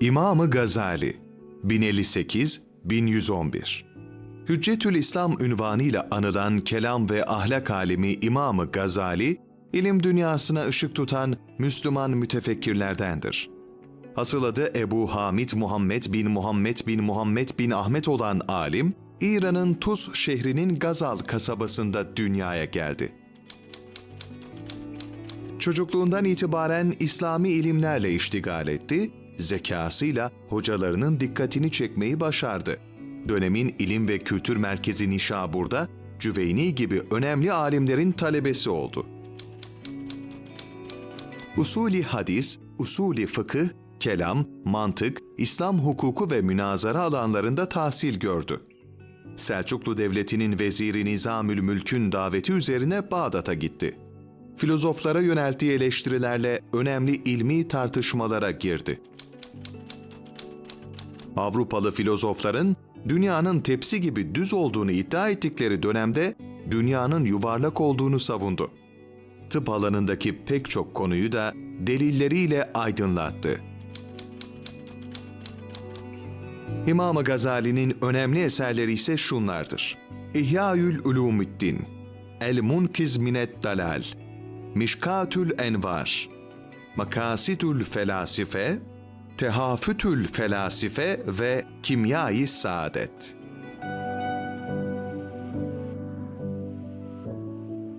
İmamı Gazali 1058-1111 Hüccetül İslam ünvanıyla anılan kelam ve ahlak alimi İmamı Gazali, ilim dünyasına ışık tutan Müslüman mütefekkirlerdendir. Asıl adı Ebu Hamid Muhammed bin Muhammed bin Muhammed bin Ahmet olan alim, İran'ın Tuz şehrinin Gazal kasabasında dünyaya geldi. Çocukluğundan itibaren İslami ilimlerle iştigal etti, zekasıyla hocalarının dikkatini çekmeyi başardı. Dönemin ilim ve kültür merkezi Nişabur'da Cüveyni gibi önemli alimlerin talebesi oldu. Usulü hadis, usulü fıkıh, kelam, mantık, İslam hukuku ve münazara alanlarında tahsil gördü. Selçuklu Devleti'nin veziri Nizamül Mülk'ün daveti üzerine Bağdat'a gitti. Filozoflara yönelttiği eleştirilerle önemli ilmi tartışmalara girdi. Avrupalı filozofların dünyanın tepsi gibi düz olduğunu iddia ettikleri dönemde dünyanın yuvarlak olduğunu savundu. Tıp alanındaki pek çok konuyu da delilleriyle aydınlattı. İmam Gazali'nin önemli eserleri ise şunlardır. İhyaül Ulumuddin, El Munkiz Minet Dalal, Mişkatül Envar, Makasitül Felasife, Tehafütül Felasife ve Kimyayı Saadet.